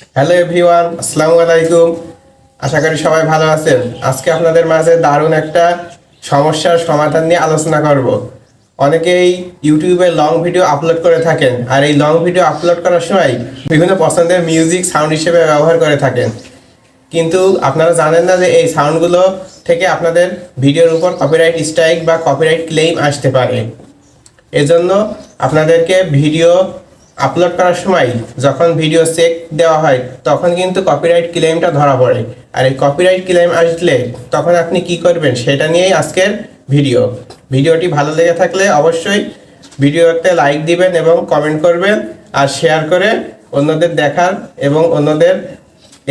Hello everyone, আসসালামু আলাইকুম। আশা করি সবাই ভালো আছেন। আজকে আপনাদের মাঝে দারুণ একটা সমস্যার সমাধান নিয়ে আলোচনা করব। অনেকেই ইউটিউবে লং ভিডিও আপলোড করে থাকেন, আর এই লং ভিডিও আপলোড করার সময় বিভিন্ন পছন্দের মিউজিক সাউন্ড হিসেবে ব্যবহার করে থাকেন। কিন্তু আপনারা জানেন না যে এই সাউন্ডগুলো থেকে আপনাদের ভিডিওর উপর কপিরাইট স্ট্রাইক বা কপিরাইট ক্লেম আসতে পারে। এজন্য আপনাদেরকে ভিডিও আপলোড করার সময় যখন ভিডিও চেক দেওয়া হয়, তখন কিন্তু কপিরাইট ক্লেমটা ধরা পড়ে। আর এই কপিরাইট ক্লেম আসলে তখন আপনি কি করবেন সেটা নিয়েই আজকের ভিডিও ভিডিওটি ভালো লেগে থাকলে অবশ্যই ভিডিওতে লাইক দিবেন এবং কমেন্ট করবেন আর শেয়ার করে অন্যদের দেখার এবং অন্যদের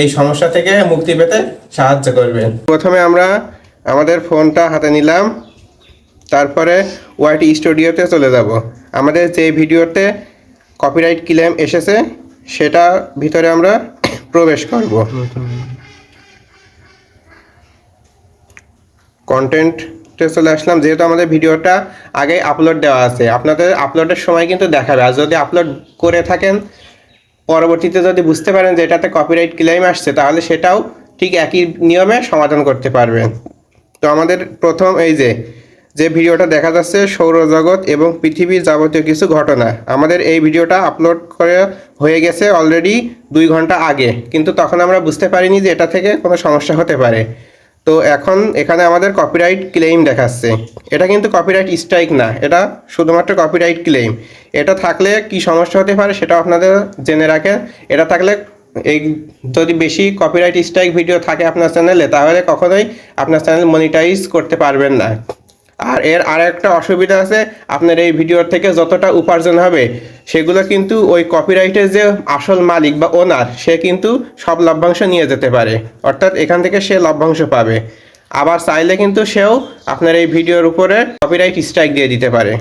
এই সমস্যা থেকে মুক্তি পেতে সাহায্য করবেন। প্রথমে আমরা আমাদের ফোনটা হাতে নিলাম, তারপরে ওয়াইটি স্টুডিওতে চলে যাব। আমাদের যে ভিডিওতে কপিরাইট ক্লেম এসেছে, সেটা ভিতরে আমরা প্রবেশ করব। কন্টেন্টে চলে আসলাম, যেহেতু আমাদের ভিডিওটা আগে আপলোড দেওয়া আছে। আপনাদের আপলোডের সময় কিন্তু দেখাবে। আর যদি আপলোড করে থাকেন, পরবর্তীতে যদি বুঝতে পারেন যে এটাতে কপিরাইট ক্লেম আসছে, তাহলে সেটাও ঠিক একই নিয়মে সমাধান করতে পারবেন। তো আমাদের প্রথম এই যে যে ভিডিওটা দেখা যাচ্ছে, সৌরজগৎ এবং পৃথিবীর যাবতীয় কিছু ঘটনা। আমাদের এই ভিডিওটা আপলোড করে হয়ে গেছে অলরেডি দুই ঘণ্টা আগে। কিন্তু তখন আমরা বুঝতে পারিনি যে এটা থেকে কোনো সমস্যা হতে পারে। তো এখন এখানে আমাদের কপিরাইট ক্লেম দেখাচ্ছে। এটা কিন্তু কপিরাইট স্ট্রাইক না, এটা শুধুমাত্র কপিরাইট ক্লেম এটা থাকলে কি সমস্যা হতে পারে সেটা আপনাদের জেনে রাখেন। এটা থাকলে এই যদি বেশি কপিরাইট স্ট্রাইক ভিডিও থাকে আপনার চ্যানেলে তাহলে কখনোই আপনার চ্যানেল মনিটাইজ করতে পারবেন না। আর এর আর একটা অসুবিধা আছে, আপনার এই ভিডিওর থেকে যতটা উপার্জন হবে, সেগুলো কিন্তু ওই কপিরাইটের যে আসল মালিক বা ওনার সে কিন্তু সব লভ্যাংশ নিয়ে যেতে পারে। অর্থাৎ এখান থেকে সে লভ্যাংশ পাবে। আবার চাইলে কিন্তু সেও আপনার এই ভিডিওর উপরে কপিরাইট স্ট্রাইক দিয়ে দিতে পারে।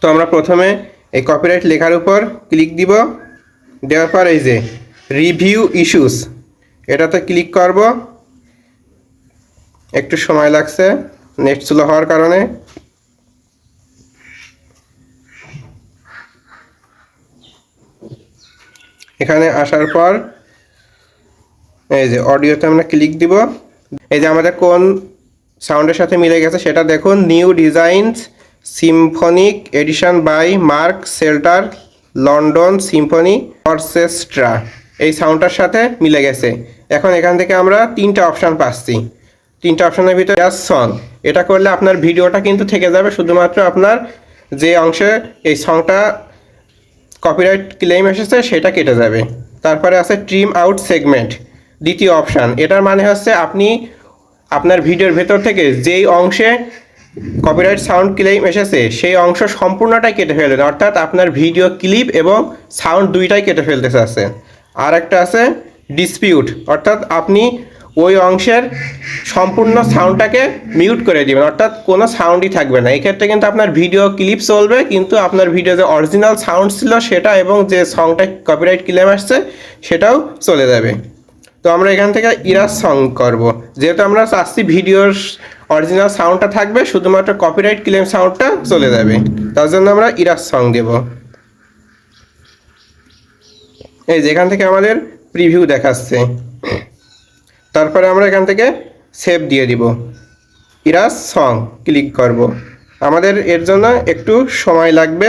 তো আমরা প্রথমে এই কপিরাইট লেখার উপর ক্লিক দিব। দেওয়ার পর এই যে রিভিউ ইস্যুস এটাতে ক্লিক করব। একটু সময় লাগছে। নেট স্লো হওয়ার কারণে? এখানে আসার পর এই যে অডিওতে আমরা ক্লিক দিব। এই যে আমাদের কোন সাউন্ডের সাথে মিলে গেছে সেটা দেখুন। New designs symphonic edition by Mark Selter, London symphony orchestra. এই সাউন্ডটার সাথে মিলে গেছে। এখন এখান থেকে আমরা তিনটা অপশান পাচ্ছি। তিনটা অপশনের ভিতরে সং এটা করলে আপনার ভিডিওটা কিন্তু থেকে যাবে, শুধুমাত্র আপনার যে অংশে এই সংটা কপিরাইট ক্লেম এসেছে সেটা কেটে যাবে। তারপরে আছে ট্রিম আউট সেগমেন্ট দ্বিতীয় অপশান এটার মানে হচ্ছে আপনি আপনার ভিডিওর ভেতর থেকে যেই অংশে কপিরাইট সাউন্ড ক্লেম এসেছে, সেই অংশ সম্পূর্ণটাই কেটে ফেলবেন অর্থাৎ আপনার ভিডিও ক্লিপ এবং সাউন্ড দুইটাই কেটে ফেলতে চাচ্ছেন আর একটা আছে ডিসপিউট অর্থাৎ আপনি ওই অংশের সম্পূর্ণ সাউন্ডটাকে মিউট করে দিবেন। অর্থাৎ কোনো সাউন্ডই থাকবে না। এক্ষেত্রে কিন্তু আপনার ভিডিও ক্লিপ চলবে, কিন্তু আপনার ভিডিও যে অরিজিনাল সাউন্ড ছিল সেটা এবং যে সংটা কপিরাইট ক্লেম আসছে, সেটাও চলে যাবে। তো আমরা এখান থেকে ইরাস সং করব। যেহেতু আমরা চাচ্ছি ভিডিওর অরিজিনাল সাউন্ডটা থাকবে, শুধুমাত্র কপিরাইট ক্লেম সাউন্ডটা চলে যাবে। তার জন্য আমরা ইরাস সং দেব। এই যেখান থেকে আমাদের প্রিভিউ দেখাচ্ছে। তারপরে আমরা এখান থেকে সেভ দিয়ে দিব। ইরাস সং ক্লিক করব। আমাদের এর জন্য একটু সময় লাগবে।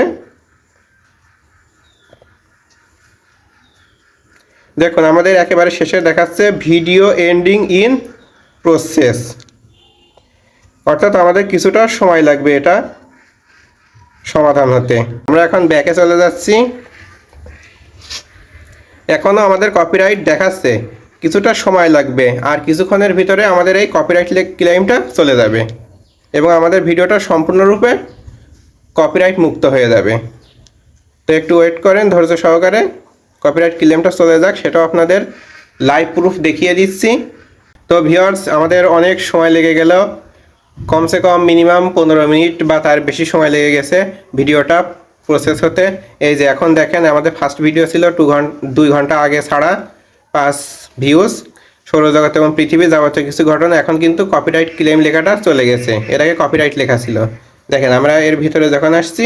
দেখুন, আমাদের একেবারে শেষে দেখাচ্ছে ভিডিও এন্ডিং ইন প্রসেস অর্থাৎ আমাদের কিছুটা সময় লাগবে এটা সমাধান হতে। আমরা এখন ব্যাকে চলে যাচ্ছি। এখনও আমাদের কপিরাইট দেখাচ্ছে। কিছুটা সময় লাগবে আর কিছুক্ষণের ভিতরে আমাদের এই কপিরাইট ক্লেমটা চলে যাবে এবং আমাদের ভিডিওটা সম্পূর্ণরূপে কপিরাইট মুক্ত হয়ে যাবে। তো একটু ওয়েট করেন, ধৈর্য সহকারে কপিরাইট ক্লেমটা চলে যাক, সেটাও আপনাদের লাইভ প্রুফ দেখিয়ে দিচ্ছি। তো ভিওর্স আমাদের অনেক সময় লেগে গেল। কমসে কম মিনিমাম পনেরো মিনিট বা তার বেশি সময় লেগে গেছে ভিডিওটা প্রসেস হতে। এই যে এখন দেখেন, আমাদের ফার্স্ট ভিডিও ছিল টু ঘণ্টা দুই ঘণ্টা আগে ছাড়া। পাঁচ ভিউজ, সৌরজগৎ এবং পৃথিবী যাবতীয় কিছু ঘটনা এখন কিন্তু কপিরাইট ক্লেম লেখাটা চলে গেছে। এর আগে কপিরাইট লেখা ছিল। দেখেন, আমরা এর ভিতরে যখন আসছি,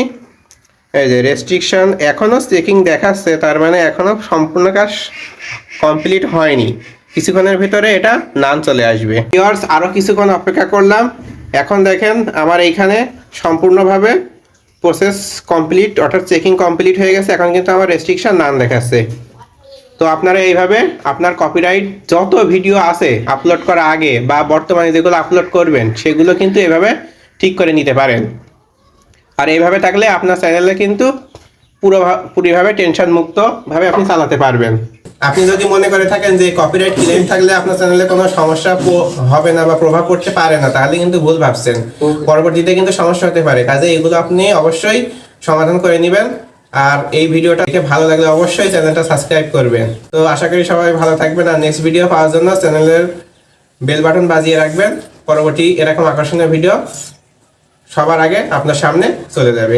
এই যে রেস্ট্রিকশন এখনও চেকিং দেখাচ্ছে, তার মানে এখনও সম্পূর্ণ কাজ কমপ্লিট হয়নি। কিছুক্ষণের ভিতরে এটা নান চলে আসবে। ইয়ার্স আরও কিছুক্ষণ অপেক্ষা করলাম। এখন দেখেন, আমার এইখানে সম্পূর্ণভাবে প্রসেস কমপ্লিট অর্থাৎ চেকিং কমপ্লিট হয়ে গেছে। এখন কিন্তু আমার রেস্ট্রিকশন নান দেখাচ্ছে। তো আপনারা এইভাবে আপনার কপিরাইট যত ভিডিও আছে আপলোড করা আগে বা বর্তমানে যেগুলো আপলোড করবেন সেগুলো কিন্তু এভাবে ঠিক করে নিতে পারেন। আর এইভাবে থাকলে আপনার চ্যানেলে কিন্তু পুরো পুরোভাবে টেনশন মুক্ত ভাবে আপনি চালাতে পারবেন। আপনি যদি মনে করে থাকেন যে কপিরাইট ক্লেম থাকলে আপনার চ্যানেলে কোনো সমস্যা হবে না বা প্রভাব পড়তে পারে না তাহলে কিন্তু ভুল ভাবছেন। পরবর্তীতে কিন্তু সমস্যা হতে পারে। কাজে এগুলো আপনি অবশ্যই সমাধান করে নেবেন। আর এই ভিডিওটা দেখে ভালো লাগলে অবশ্যই চ্যানেলটা সাবস্ক্রাইব করবেন। তো আশা করি সবাই ভালো থাকবেন আর নেক্সট ভিডিও পাওয়ার জন্য চ্যানেলের বেল বাটন বাজিয়ে রাখবেন। পরবর্তী এরকম আকর্ষণীয় ভিডিও সবার আগে আপনার সামনে চলে যাবে।